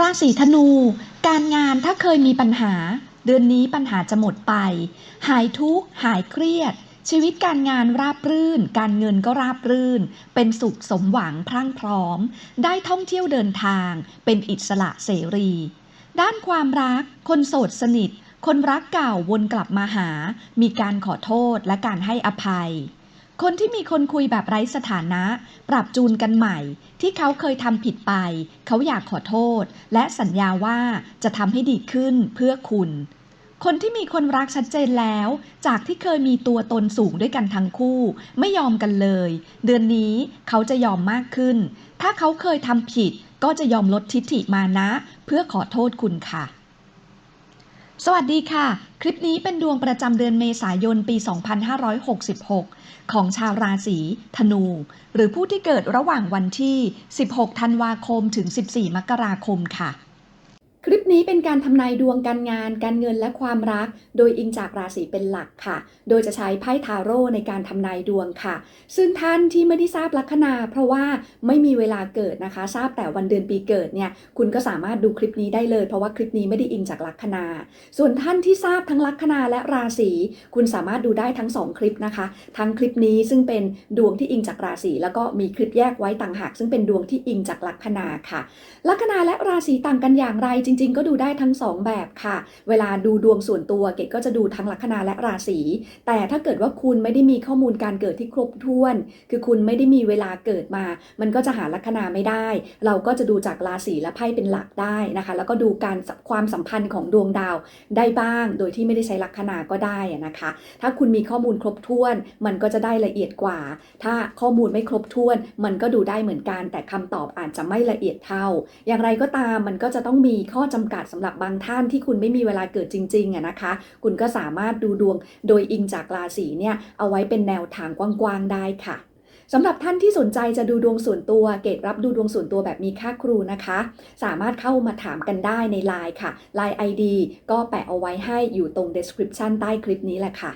ราศีธนู การงานถ้าเคยมีปัญหา เดือนนี้ปัญหาจะหมดไป หายทุกข์หายเครียด ชีวิตการงานราบรื่น การเงินก็ราบรื่น เป็นสุขสมหวังพรั่งพร้อม ได้ท่องเที่ยวเดินทาง เป็นอิสระเสรี ด้านความรัก คนโสดสนิท คนรักเก่าวนกลับมาหา มีการขอโทษและการให้อภัย คนที่มีคนคุยแบบไร้สถานะ ปรับจูนกันใหม่ ที่เขาเคยทำผิดไป เขาอยากขอโทษ และสัญญาว่าจะทำให้ดีขึ้นเพื่อคุณ คนที่มีคนรักชัดเจนแล้ว จากที่เคยมีตัวตนสูงด้วยกันทั้งคู่ ไม่ยอมกันเลย เดือนนี้เขาจะยอมมากขึ้น ถ้าเขาเคยทำผิดก็จะยอมลดทิฐิมานะ เพื่อขอโทษคุณค่ะ สวัสดีค่ะ คลิปนี้เป็นดวงประจำเดือนเมษายนปี 2566 ของชาวราศีธนู หรือผู้ที่เกิดระหว่างวันที่ 16 ธันวาคมถึง 14 มกราคมค่ะ คลิปนี้เป็นการทำนายดวงการงาน การเงินและความรัก โดยอิงจากราศีเป็นหลักค่ะ โดยจะใช้ไพ่ทาโร่ในการทำนายดวงค่ะ ซึ่งท่านที่ไม่ได้ทราบลัคนา เพราะว่าไม่มีเวลาเกิดนะคะ ทราบแต่วันเดือนปีเกิดเนี่ย คุณก็สามารถดูคลิปนี้ได้เลย เพราะว่าคลิปนี้ไม่ได้อิงจากลัคนา ส่วนท่านที่ทราบทั้งลัคนาและราศี คุณสามารถดูได้ทั้งสองคลิปนะคะ ทั้งคลิปนี้ซึ่งเป็นดวงที่อิงจากราศี แล้วก็มีคลิปแยกไว้ต่างหาก ซึ่งเป็นดวงที่อิงจากลัคนาค่ะ ลัคนาและราศีต่างกันอย่างไรจริงๆ ก็ดูได้ทั้งสองแบบค่ะ เวลาดูดวงส่วนตัวเกดก็จะดูทั้งลัคนาและราศี แต่ถ้าเกิดว่าคุณไม่ได้มีข้อมูลการเกิดที่ครบถ้วน คือคุณไม่ได้มีเวลาเกิดมา มันก็จะหาลัคนาไม่ได้ เราก็จะดูจากราศีและไพ่เป็นหลักได้นะคะ แล้วก็ดูการความสัมพันธ์ของดวงดาวได้บ้าง โดยที่ไม่ได้ใช้ลัคนาก็ได้นะคะ ถ้าคุณมีข้อมูลครบถ้วน มันก็จะได้ละเอียดกว่า ถ้าข้อมูลไม่ครบถ้วน มันก็ดูได้เหมือนกัน แต่คำตอบอาจจะไม่ละเอียดเท่า อย่างไรก็ตามมันก็จะต้องมีข้อจำกัดสำหรับบางท่านที่คุณไม่มีเวลาเกิดจริงๆอะนะคะ คุณก็สามารถดูดวงโดยอิงจากราศีเนี่ยเอาไว้เป็นแนวทางกว้างๆได้ค่ะสำหรับท่านที่สนใจจะดูดวงส่วนตัว เกรดรับดูดวงส่วนตัวแบบมีค่าครูนะคะ สามารถเข้ามาถามกันได้ใน Line ค่ะ Line ID ก็แปะเอาไว้ให้อยู่ตรง description ใต้คลิปนี้แหละค่ะ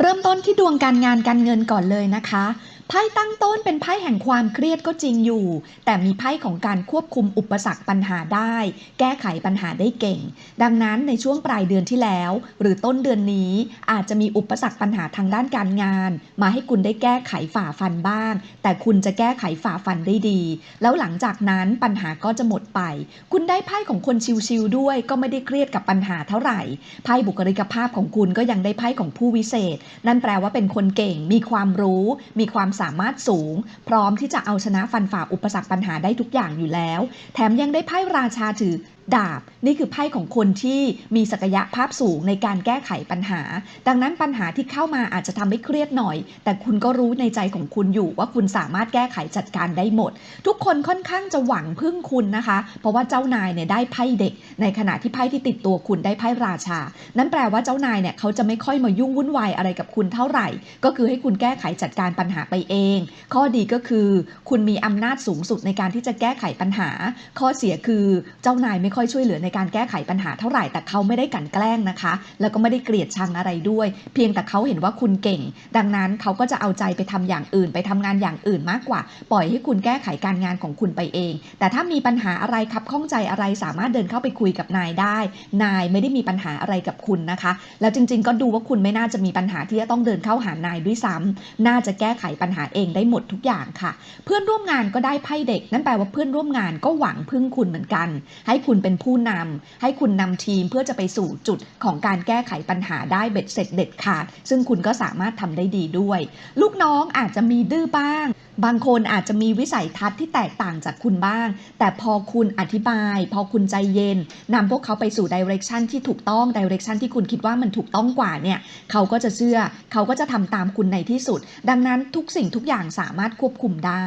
เริ่มต้นที่ดวงการงานการเงินก่อนเลยนะคะ ไพ่ตั้งต้นเป็นไพ่แห่งความเครียดก็จริงอยู่ แต่มีไพ่ของการควบคุมอุปสรรคปัญหาได้ แก้ไขปัญหาได้เก่ง ดังนั้นในช่วงปลายเดือนที่แล้ว หรือต้นเดือนนี้อาจจะมีอุปสรรคปัญหาทางด้านการงาน มาให้คุณได้แก้ไขฝ่าฟันบ้าง แต่คุณจะแก้ไขฝ่าฟันได้ดี แล้วหลังจากนั้นปัญหาก็จะหมดไป คุณได้ไพ่ของคนชิวๆด้วย ก็ไม่ได้เครียดกับปัญหาเท่าไหร่ไพ่บุคลิกภาพของคุณก็ยังได้ไพ่ของผู้วิเศษ นั่นแปลว่าเป็นคนเก่ง มีความรู้ มีความสามารถสูง พร้อมที่จะเอาชนะฟันฝ่าอุปสรรคปัญหาได้ทุกอย่างอยู่แล้ว แถมยังได้ไพ่ราชาถือ ดาบ นี่คือไพ่ของคนที่มีศักยภาพสูงในการแก้ไขปัญหา ดังนั้นปัญหาที่เข้ามาอาจจะทำให้เครียดหน่อย แต่คุณก็รู้ในใจของคุณอยู่ว่าคุณสามารถแก้ไขจัดการได้หมด ทุกคนค่อนข้างจะหวังพึ่งคุณนะคะ เพราะว่าเจ้านายเนี่ยได้ไพ่เด็ก ในขณะที่ไพ่ที่ติดตัวคุณได้ไพ่ราชา นั่นแปลว่าเจ้านายเนี่ยเขาจะไม่ค่อยมายุ่งวุ่นวายอะไรกับคุณเท่าไหร่ ก็คือให้คุณแก้ไขจัดการปัญหาไปเอง ข้อดีก็คือ คุณมีอำนาจสูงสุดในการที่จะแก้ไขปัญหา ข้อเสียคือเจ้านายไม่ค่อยช่วยเหลือในการแก้ไขปัญหาเท่าไหร่แต่เขาไม่ได้กลันแกล้งนะคะ แล้วก็ไม่ได้เกลียดชังอะไรด้วย เพียงแต่เขาเห็นว่าคุณเก่ง ดังนั้นเขาก็จะเอาใจไปทำอย่างอื่น ไปทำงานอย่างอื่นมากกว่า ปล่อยให้คุณแก้ไขการงานของคุณไปเอง แต่ถ้ามีปัญหาอะไรครับข้องใจอะไรสามารถเดินเข้าไปคุยกับนายได้ นายไม่ได้มีปัญหาอะไรกับคุณนะคะ แล้วจริง ๆ ก็ดูว่าคุณไม่น่าจะมีปัญหาที่จะต้องเดินเข้าหานายด้วยซ้ำน่าจะแก้ไขปัญหาเองได้หมดทุกอย่างค่ะ เพื่อนร่วมงานก็ได้ไพ่เด็ก นั่นแปลว่าเพื่อนร่วมงานก็หวังพึ่งคุณเหมือนกัน ให้คุณเป็นผู้นำให้คุณนำทีมเพื่อจะไปสู่จุดของการแก้ไขปัญหาได้เบ็ดเสร็จเด็ดขาด ซึ่งคุณก็สามารถทำได้ดีด้วย ลูกน้องอาจจะมีดื้อบ้าง บางคนอาจจะมีวิสัยทัศน์ที่แตกต่างจากคุณบ้าง แต่พอคุณอธิบาย พอคุณใจเย็นนำพวกเขาไปสู่ดิเรกชันที่ถูกต้องดิเรกชันที่คุณคิดว่ามันถูกต้องกว่าเนี่ยเขาก็จะเชื่อ เขาก็จะทำตามคุณในที่สุด ดังนั้นทุกสิ่งทุกอย่างสามารถควบคุมได้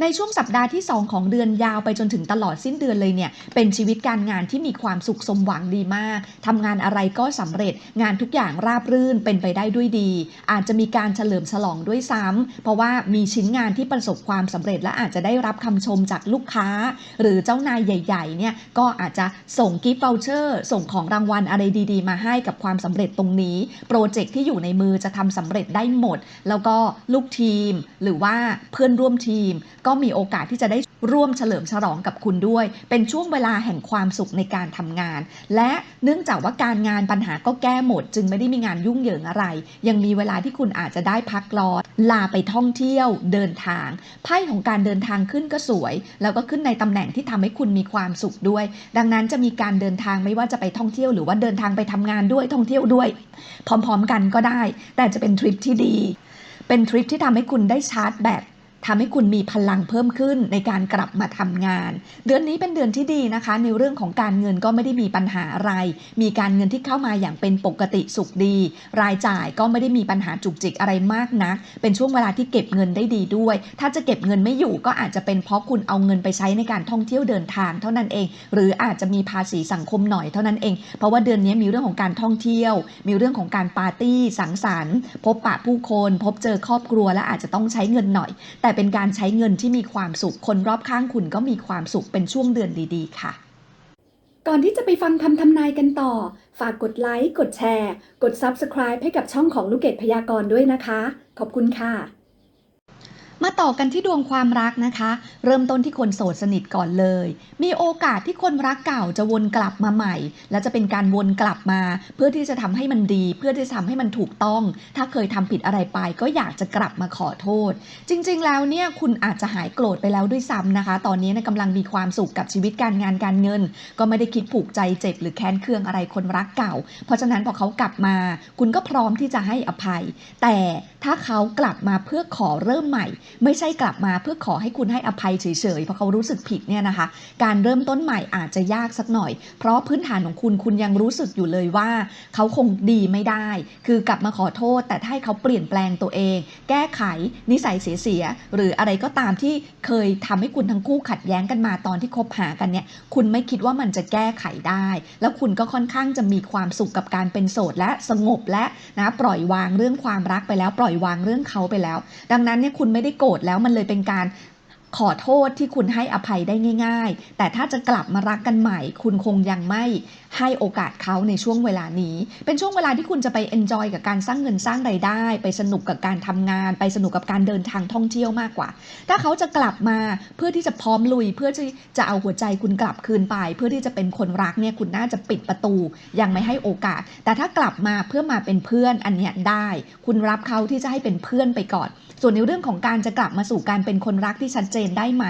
ในช่วงสัปดาห์ที่ 2 ของเดือนยาวไปจนถึงตลอดสิ้นเดือนเลยเนี่ยเป็นชีวิตการการงานที่มีความสุขสมหวังดีมากทำงานอะไรก็สำเร็จงานทุกอย่างราบรื่นเป็นไปได้ด้วยดี อาจจะมีการเฉลิมฉลองด้วยซ้ำเพราะว่ามีชิ้นงานที่ประสบความสำเร็จ และอาจจะได้รับคำชมจากลูกค้า หรือเจ้านายใหญ่ๆเนี่ยก็อาจจะส่งกิฟต์ v วเชอร์ส่งของรางวัลอะไรดีๆ มาให้กับความสำเร็จตรงนี้ โปรเจกต์ที่อยู่ในมือจะทำสำเร็จได้หมด แล้วก็ลูกทีม หรือว่าเพื่อนร่วมทีม ก็มีโอกาสที่จะได้ร่วมเฉลิมฉลองกับคุณด้วย เป็นช่วงเวลาแห่งความความสุขในการทำงาน และเนื่องจากว่าการงานปัญหาก็แก้หมด จึงไม่ได้มีงานยุ่งเหยิงอะไร ยังมีเวลาที่คุณอาจจะได้พักร้อนลาไปท่องเที่ยวเดินทาง ไพ่ของการเดินทางขึ้นก็สวย แล้วก็ขึ้นในตำแหน่งที่ทำให้คุณมีความสุขด้วย ดังนั้นจะมีการเดินทางไม่ว่าจะไปท่องเที่ยวหรือว่าเดินทางไปทำงานด้วยท่องเที่ยวด้วย พร้อม ๆ กันก็ได้ แต่จะเป็นทริปที่ดี เป็นทริปที่ทำให้คุณได้ชาร์จแบต ทำให้คุณมีพลังเพิ่มขึ้นในการกลับมาทำงาน เดือนนี้เป็นเดือนที่ดีนะคะ ในเรื่องของการเงินก็ไม่ได้มีปัญหาอะไร มีการเงินที่เข้ามาอย่างเป็นปกติสุขดี รายจ่ายก็ไม่ได้มีปัญหาจุกจิกอะไรมากนะัก เป็นช่วงเวลาที่เก็บเงินได้ดีด้วย ถ้าจะเก็บเงินไม่อยู่ก็อาจจะเป็นเพราะคุณเอาเงินไปใช้ในการท่องเที่ยวเดินทางเท่านั้นเอง หรืออาจจะมีภาษีสังคมหน่อยเท่านั้นเอง เพราะว่าเดือนนี้มีเรื่องของการท่องเที่ยว มีเรื่องของการปาร์ตี้สังสรรค์ พบปะผู้คน พบเจอครอบครัวและอาจจะต้องใช้เงินหน่อย แต่เป็นการใช้เงินที่มีความสุข คนรอบข้างคุณก็มีความสุขเป็นช่วงเดือนดี ๆ ค่ะ ก่อนที่จะไปฟังคำทำนายกันต่อ ฝากกดไลค์ กดแชร์ กด Subscribe ให้กับช่องของลูกเกดพยากรณ์ด้วยนะคะ ขอบคุณค่ะ มาต่อกันที่ดวงความรักนะคะ เริ่มต้นที่คนโสดสนิทก่อนเลย มีโอกาสที่คนรักเก่าจะวนกลับมาใหม่ และจะเป็นการวนกลับมา เพื่อที่จะทำให้มันดี เพื่อที่จะทำให้มันถูกต้อง ถ้าเคยทำผิดอะไรไป ก็อยากจะกลับมาขอโทษ จริง ๆ แล้วเนี่ยคุณอาจจะหายโกรธไปแล้วด้วยซ้ำนะคะ ตอนนี้นะกำลังมีความสุขกับชีวิตการงานการเงิน ก็ไม่ได้คิดผูกใจเจ็บ หรือแค้นเคืองอะไรคนรักเก่า เพราะฉะนั้นพอเขากลับมา คุณก็พร้อมที่จะให้อภัย แต่ถ้าเขากลับมาเพื่อขอเริ่มใหม่ ไม่ใช่กลับมาเพื่อขอให้คุณให้อภัยเฉยๆ เพราะเขารู้สึกผิดเนี่ยนะคะ การเริ่มต้นใหม่อาจจะยากสักหน่อย เพราะพื้นฐานของคุณคุณยังรู้สึกอยู่เลยว่า เขาคงดีไม่ได้ คือกลับมาขอโทษ แต่ถ้าให้เขาเปลี่ยนแปลงตัวเอง แก้ไขนิสัยเสียๆหรืออะไรก็ตามที่เคยทำให้คุณทั้งคู่ขัดแย้งกันมาตอนที่คบหากันเนี่ยคุณไม่คิดว่ามันจะแก้ไขได้ แล้วคุณก็ค่อนข้างจะมีความสุขกับการเป็นโสดและสงบและนะปล่อยวางเรื่องความรักไปแล้วปล่อยวางเรื่องเขาไปแล้ว ดังนั้นเนี่ยคุณไม่ได้โกรธแล้วมันเลยเป็นการ ขอโทษที่คุณให้อภัยได้ง่าย ๆ แต่ถ้าจะกลับมารักกันใหม่ คุณคงยังไม่ให้โอกาสเขาในช่วงเวลานี้ เป็นช่วงเวลาที่คุณจะไปเอนจอยกับการสร้างเงินสร้างไรายได้ ไปสนุกกับการทำงาน ไปสนุกกับการเดินทางท่องเที่ยวมากกว่า ถ้าเขาจะกลับมาเพื่อที่จะพร้อมลุย เพื่อที่จะเอาหัวใจคุณกลับคืนไป เพื่อที่จะเป็นคนรักเนี่ยคุณน่าจะปิดประตู ยังไม่ให้โอกาส แต่ถ้ากลับมาเพื่อมาเป็นเพื่อนอันเนี้ยได้ คุณรับเขาที่จะให้เป็นเพื่อนไปก่อน ส่วนในเรื่องของการจะกลับมาสู่การเป็นคนรักที่ชัดเจนได้ไหม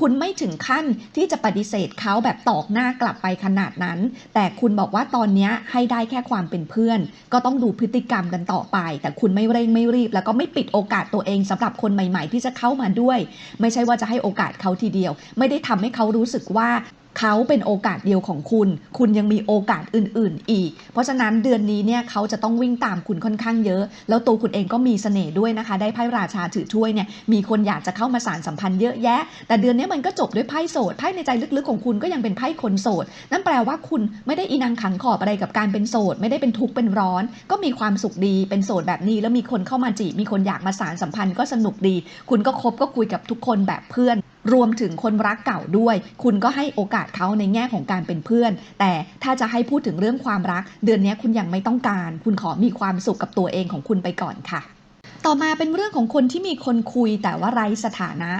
คุณไม่ถึงขั้นที่จะปฏิเสธเขาแบบตอกหน้ากลับไปขนาดนั้น แต่คุณบอกว่าตอนนี้ให้ได้แค่ความเป็นเพื่อน ก็ต้องดูพฤติกรรมกันต่อไป แต่คุณไม่เร่งไม่รีบ แล้วก็ไม่ปิดโอกาสตัวเองสำหรับคนใหม่ ๆ ที่จะเข้ามาด้วย ไม่ใช่ว่าจะให้โอกาสเขาทีเดียว ไม่ได้ทำให้เขารู้สึกว่า เขาเป็นโอกาสเดียวของคุณ คุณยังมีโอกาสอื่น ๆ อีก เพราะฉะนั้นเดือนนี้เนี่ยเขาจะต้องวิ่งตามคุณค่อนข้างเยอะ แล้วตัวคุณเองก็มีเสน่ห์ด้วยนะคะ ได้ไพ่ราชาถือถ้วยเนี่ย มีคนอยากจะเข้ามาสารสัมพันธ์เยอะแยะ แต่เดือนนี้มันก็จบด้วยไพ่โสด ไพ่ในใจลึก ๆ ของคุณก็ยังเป็นไพ่คนโสด นั่นแปลว่าคุณไม่ได้อีนังขังขอบอะไรกับการเป็นโสด ไม่ได้เป็นทุกข์เป็นร้อน ก็มีความสุขดี เป็นโสดแบบนี้ แล้วมีคนเข้ามาจีบ มีคนอยากมาสารสัมพันธ์ก็สนุกดี คุณก็คบก็คุยกับทุกคนแบบเพื่อน รวมถึงคนรักเก่าด้วย คุณก็ให้โอกาสเขาในแง่ของการเป็นเพื่อน แต่ถ้าจะให้พูดถึงเรื่องความรัก เดือนนี้คุณยังไม่ต้องการ คุณขอมีความสุขกับตัวเองของคุณไปก่อนค่ะ ต่อมาเป็นเรื่องของคนที่มีคนคุยแต่ว่าไร้สถานะ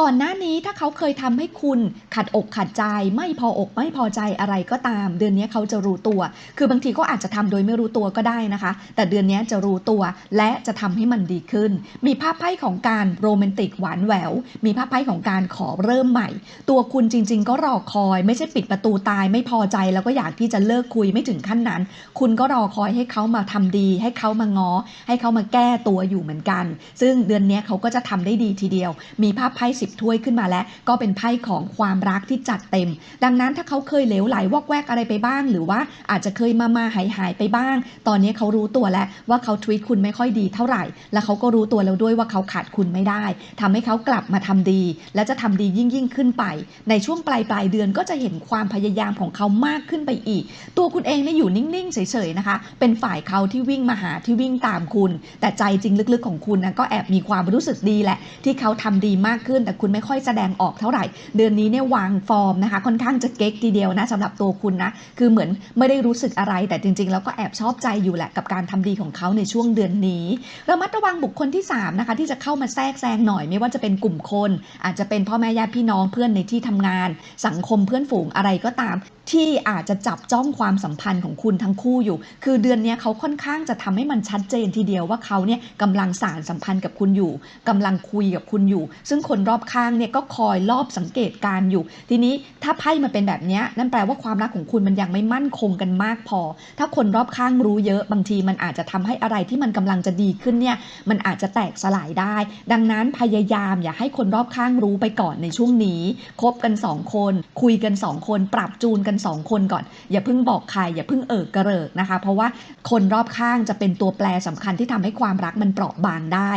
ก่อนหน้านี้ถ้าเขาเคยทำให้คุณขัดอกขัดใจ ไม่พออกไม่พอใจอะไรก็ตาม เดือนนี้เขาจะรู้ตัว คือบางทีก็อาจจะทำโดยไม่รู้ตัวก็ได้นะคะ แต่เดือนนี้จะรู้ตัวและจะทำให้มันดีขึ้น มีภาพไพ่ของการโรแมนติกหวานแหวว มีภาพไพ่ของการขอเริ่มใหม่ ตัวคุณจริง ๆ ก็รอคอย ไม่ใช่ปิดประตูตาย ไม่พอใจแล้วก็อยากที่จะเลิกคุยไม่ถึงขั้นนั้น คุณก็รอคอยให้เขามาทำดี ให้เขามาง้อ ให้เขามาแก้ตัวอยู่มือนกัน ซึ่งเดือนนี้เขาก็จะทำได้ดีทีเดียว มีภาพไพ่สิบถ้วยขึ้นมาแล้ว ก็เป็นไพ่ของความรักที่จัดเต็ม ดังนั้นถ้าเขาเคยเหลวไหลวอกแวกอะไรไปบ้าง หรือว่าอาจจะเคยมามาหายหายไปบ้าง ตอนนี้เขารู้ตัวแล้วว่าเขาทวีตคุณไม่ค่อยดีเท่าไหร่ และเขาก็รู้ตัวแล้วด้วยว่าเขาขาดคุณไม่ได้ทำให้เขากลับมาทำดี และจะทำดียิ่งยิ่งขึ้นไป ในช่วงปลายปลายเดือนก็จะเห็นความพยายามของเขามากขึ้นไปอีก ตัวคุณเองเนี่ยอยู่นิ่งๆเฉยๆนะคะ เป็นฝ่ายเขาที่วิ่งมาหาที่วิ่งตามคุณ แต่ใจจริงลึกๆของคุณนะก็แอบมีความรู้สึกดีแหละ ที่เขาทำดีมากขึ้น แต่คุณไม่ค่อยแสดงออกเท่าไหร่ เดือนนี้เนี่ยวางฟอร์มนะคะ ค่อนข้างจะเก๊กทีเดียวนะสำหรับตัวคุณนะคือเหมือนไม่ได้รู้สึกอะไร แต่จริง ๆ แล้วก็แอบชอบใจอยู่แหละกับการทำดีของเขาในช่วงเดือนนี้ระมัดระวังบุคคลที่สามนะคะที่จะเข้ามาแทรกแซงหน่อยไม่ว่าจะเป็นกลุ่มคน อาจจะเป็นพ่อแม่ญาติพี่น้องเพื่อนในที่ทำงาน สังคมเพื่อนฝูงอะไรก็ตาม ที่อาจจะจับจ้องความสัมพันธ์ของคุณทั้งคู่อยู่ คือเดือนนี้เขาค่อนข้างจะทำให้มันชัดเจนทีเดียวว่าเขาเนี่ยกำลังสารสัมพันธ์กับคุณอยู่กำลังคุยกับคุณอยู่ ซึ่งคนรอบข้างเนี่ยก็คอยรอบสังเกตการอยู่ ทีนี้ถ้าไพ่มาเป็นแบบนี้นั่นแปลว่าความรักของคุณมันยังไม่มั่นคงกันมากพอ ถ้าคนรอบข้างรู้เยอะบางทีมันอาจจะทำให้อะไรที่มันกำลังจะดีขึ้นเนี่ยมันอาจจะแตกสลายได้ ดังนั้นพยายามอย่าให้คนรอบข้างรู้ไปก่อนในช่วงนี้คบกัน 2 คน คุยกัน 2 คน ปรับจูนกัน 2 คนก่อน อย่าเพิ่งบอกใครอย่าเพิ่งเอิกกระเริกนะคะ เพราะว่าคนรอบข้างจะเป็นตัวแปรสำคัญที่ทำให้ความรักมันเปราะบางได้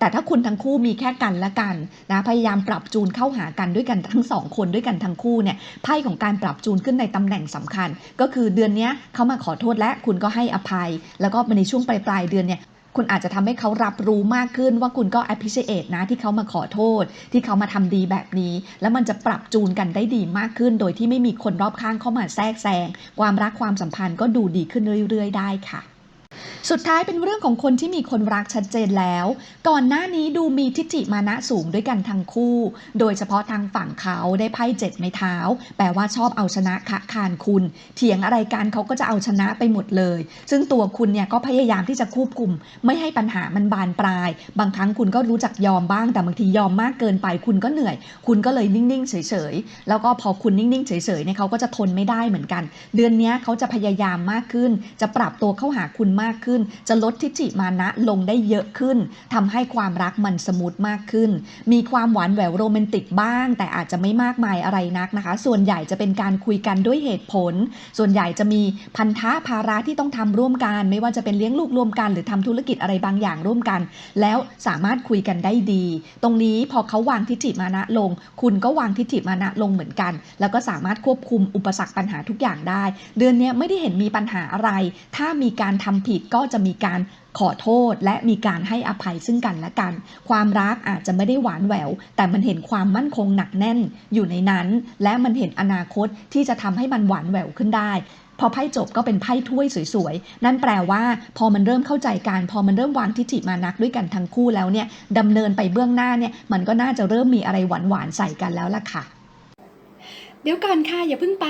แต่ถ้าคุณทั้งคู่มีแค่กันและกันนะพยายามปรับจูนเข้าหากันด้วยกันทั้งสองคนด้วยกันทั้งคู่เนี่ยไพ่ของการปรับจูนขึ้นในตำแหน่งสำคัญ ก็คือเดือนนี้เขามาขอโทษและคุณก็ให้อภัย แล้วก็ในช่วงปลายปลายเดือนเนี่ยคุณอาจจะทำให้เขารับรู้มากขึ้นว่าคุณก็ appreciate นะที่เขามาขอโทษ ที่เขามาทำดีแบบนี้ แล้วมันจะปรับจูนกันได้ดีมากขึ้น โดยที่ไม่มีคนรอบข้างเข้ามาแทรกแซง ความรักความสัมพันธ์ก็ดูดีขึ้นเรื่อย ๆ ได้ค่ะ สุดท้ายเป็นเรื่องของคนที่มีคนรักชัดเจนแล้ว ก่อนหน้านี้ดูมีทิฏฐิมานะสูงด้วยกันทั้งคู่ โดยเฉพาะทางฝั่งเขาได้ไพ่เจ็ดไม้เท้า แปลว่าชอบเอาชนะคะคานคุณ เถียงอะไรกันเขาก็จะเอาชนะไปหมดเลย ซึ่งตัวคุณเนี่ยก็พยายามที่จะควบคุม ไม่ให้ปัญหามันบานปลาย บางครั้งคุณก็รู้จักยอมบ้าง แต่บางทียอมมากเกินไปคุณก็เหนื่อย คุณก็เลยนิ่งๆเฉยๆ แล้วก็พอคุณนิ่งๆเฉยๆเนี่ยเขาก็จะทนไม่ได้เหมือนกัน เดือนนี้เขาจะพยายามมากขึ้น จะปรับตัวเข้าหาคุณมากขึ้น จะลดทิฐิมานะลงได้เยอะขึ้นทำให้ความรักมันสมูทมากขึ้น มีความหวานแหววโรแมนติกบ้าง แต่อาจจะไม่มากมายอะไรนักนะคะ ส่วนใหญ่จะเป็นการคุยกันด้วยเหตุผล ส่วนใหญ่จะมีพันธะภาระที่ต้องทำร่วมกัน ไม่ว่าจะเป็นเลี้ยงลูกร่วมกัน หรือทำธุรกิจอะไรบางอย่างร่วมกัน แล้วสามารถคุยกันได้ดี ตรงนี้พอเขาวางทิฐิมานะลง คุณก็วางทิฐิมานะลงเหมือนกัน แล้วก็สามารถควบคุมอุปสรรคปัญหาทุกอย่างได้ เดือนนี้ไม่ได้เห็นมีปัญหาอะไร ถ้ามีการทำผิดก็จะมีการขอโทษและมีการให้อภัยซึ่งกันและกัน ความรักอาจจะไม่ได้หวานแหวว แต่มันเห็นความมั่นคงหนักแน่นอยู่ในนั้น และมันเห็นอนาคตที่จะทำให้มันหวานแหววขึ้นได้ พอไพ่จบก็เป็นไพ่ถ้วยสวยๆ นั่นแปลว่า พอมันเริ่มเข้าใจกัน พอมันเริ่มวางทิฐิมานักด้วยกันทั้งคู่แล้วเนี่ยดำเนินไปเบื้องหน้าเนี่ยมันก็น่าจะเริ่มมีอะไรหวานๆใส่กันแล้วล่ะค่ะ ดี๋ยวก่อนค่ะอย่าเพิ่งไป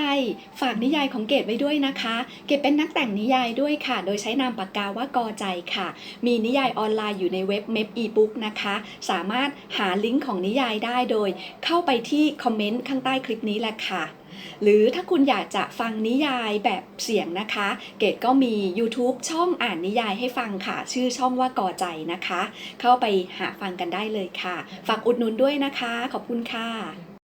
ฝากนิยายของเกดไว้ด้วยนะคะ เกดเป็นนักแต่งนิยายด้วยค่ะ โดยใช้นามปากกาว่ากอใจค่ะ มีนิยายออนไลน์อยู่ในเว็บเม p อีบุ๊กนะคะ สามารถหาลิงก์ของนิยายได้โดย เข้าไปที่คอมเมนต์ข้างใต้คลิปนี้แหละค่ะหรือถ้าคุณอยากจะฟังนิยายแบบเสียงนะคะ เกดก็มี YouTube ช่องอ่านนิยายให้ฟังค่ะ ชื่อช่องว่ากอใจนะคะ เข้าไปหาฟังกันได้เลยค่ะ ฝากอุดหนุนด้วยนะคะ ขอบคุณค่ะ